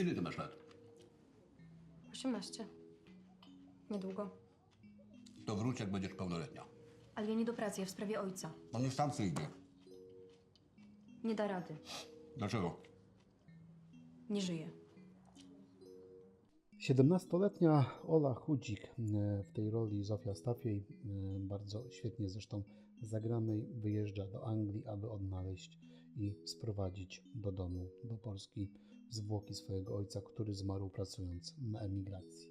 Ile ty masz lat? 18. Niedługo. To wróć, jak będziesz pełnoletnia. Ale ja nie do pracy, ja w sprawie ojca. On już sam przyjdzie. Nie da rady. Dlaczego? Nie żyje. 17-letnia Ola Chudzik e, w tej roli Zofia Stafiej, e, bardzo świetnie zresztą zagranej, wyjeżdża do Anglii, aby odnaleźć i sprowadzić do domu, do Polski zwłoki swojego ojca, który zmarł pracując na emigracji.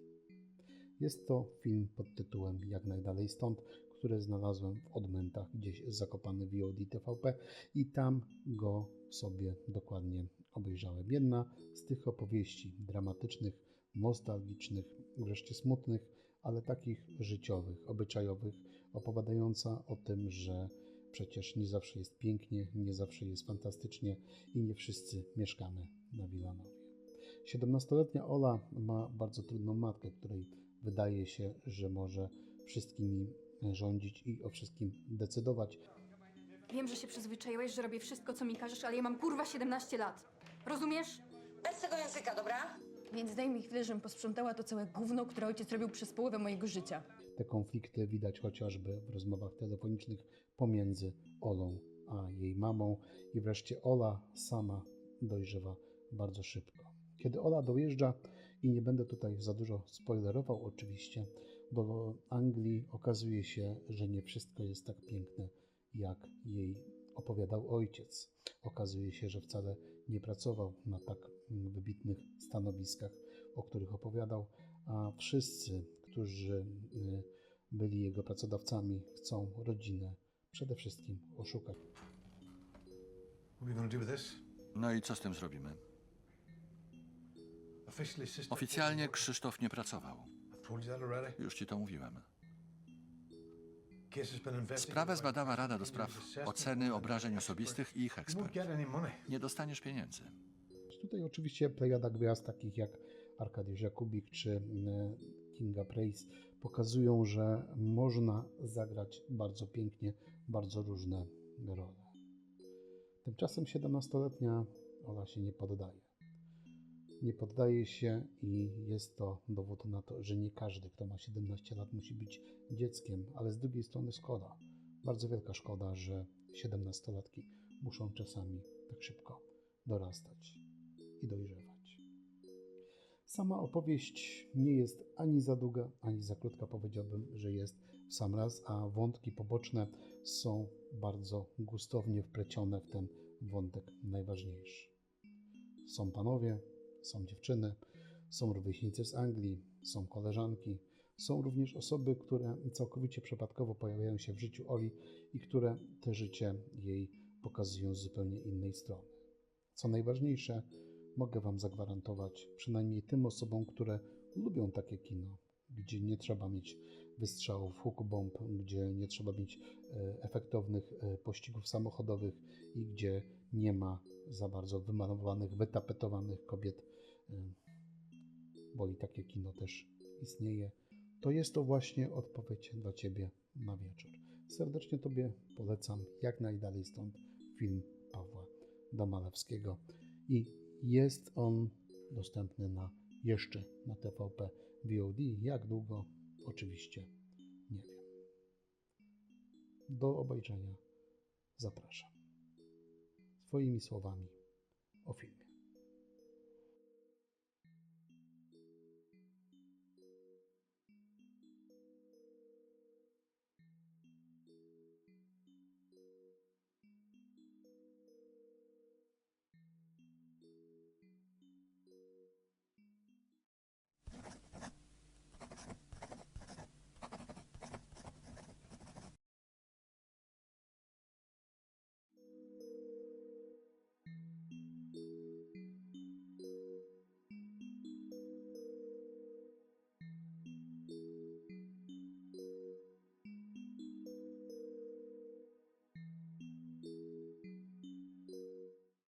Jest to film pod tytułem Jak najdalej stąd, który znalazłem w odmętach gdzieś zakopany w VOD TVP i tam go sobie dokładnie obejrzałem. Jedna z tych opowieści dramatycznych, nostalgicznych, wreszcie smutnych, ale takich życiowych, obyczajowych, opowiadająca o tym, że przecież nie zawsze jest pięknie, nie zawsze jest fantastycznie i nie wszyscy mieszkamy na Wilanowie. 17-letnia Ola ma bardzo trudną matkę, której wydaje się, że może wszystkimi rządzić i o wszystkim decydować. Wiem, że się przyzwyczaiłeś, że robię wszystko, co mi każesz, ale ja mam kurwa 17 lat. Rozumiesz? Bez tego języka, dobra? Więc daj mi chwilę, żebym posprzątała to całe gówno, które ojciec robił przez połowę mojego życia. Te konflikty widać chociażby w rozmowach telefonicznych pomiędzy Olą a jej mamą i wreszcie Ola sama dojrzewa bardzo szybko. Kiedy Ola dojeżdża, i nie będę tutaj za dużo spoilerował oczywiście, do Anglii okazuje się, że nie wszystko jest tak piękne, jak jej opowiadał ojciec. Okazuje się, że wcale nie pracował na tak mm, wybitnych stanowiskach, o których opowiadał, a wszyscy, którzy y, byli jego pracodawcami, chcą rodzinę przede wszystkim oszukać. What are you going to do with this? No i co z tym zrobimy? Oficjalnie Krzysztof nie pracował. Już ci to mówiłem. Sprawę zbadała Rada do Spraw Oceny. Obrażeń Osobistych i ich ekspert. Nie dostaniesz pieniędzy. Tutaj oczywiście plejada gwiazd takich jak Arkadiusz Jakubik czy y, Kinga Price pokazują, że można zagrać bardzo pięknie bardzo różne role. Tymczasem 17-letnia Ola się nie poddaje. Nie poddaje się i jest to dowód na to, że nie każdy, kto ma 17 lat, musi być dzieckiem, ale z drugiej strony szkoda, bardzo wielka szkoda, że 17-latki muszą czasami tak szybko dorastać i dojrzewać. Sama opowieść nie jest ani za długa, ani za krótka. Powiedziałbym, że jest w sam raz, a wątki poboczne są bardzo gustownie wplecione w ten wątek najważniejszy. Są panowie, są dziewczyny, są rówieśnicy z Anglii, są koleżanki, są również osoby, które całkowicie przypadkowo pojawiają się w życiu Oli i które te życie jej pokazują z zupełnie innej strony. Co najważniejsze, mogę Wam zagwarantować, przynajmniej tym osobom, które lubią takie kino, gdzie nie trzeba mieć wystrzałów, huku bomb, gdzie nie trzeba mieć e, efektownych e, pościgów samochodowych i gdzie nie ma za bardzo wymalowanych, wytapetowanych kobiet, e, bo i takie kino też istnieje, to jest to właśnie odpowiedź dla Ciebie na wieczór. Serdecznie Tobie polecam jak najdalej stąd film Pawła Domalewskiego i jest on dostępny na jeszcze na TVP VOD. Jak długo? Oczywiście nie wiem. Do obejrzenia zapraszam. Swoimi słowami o filmie.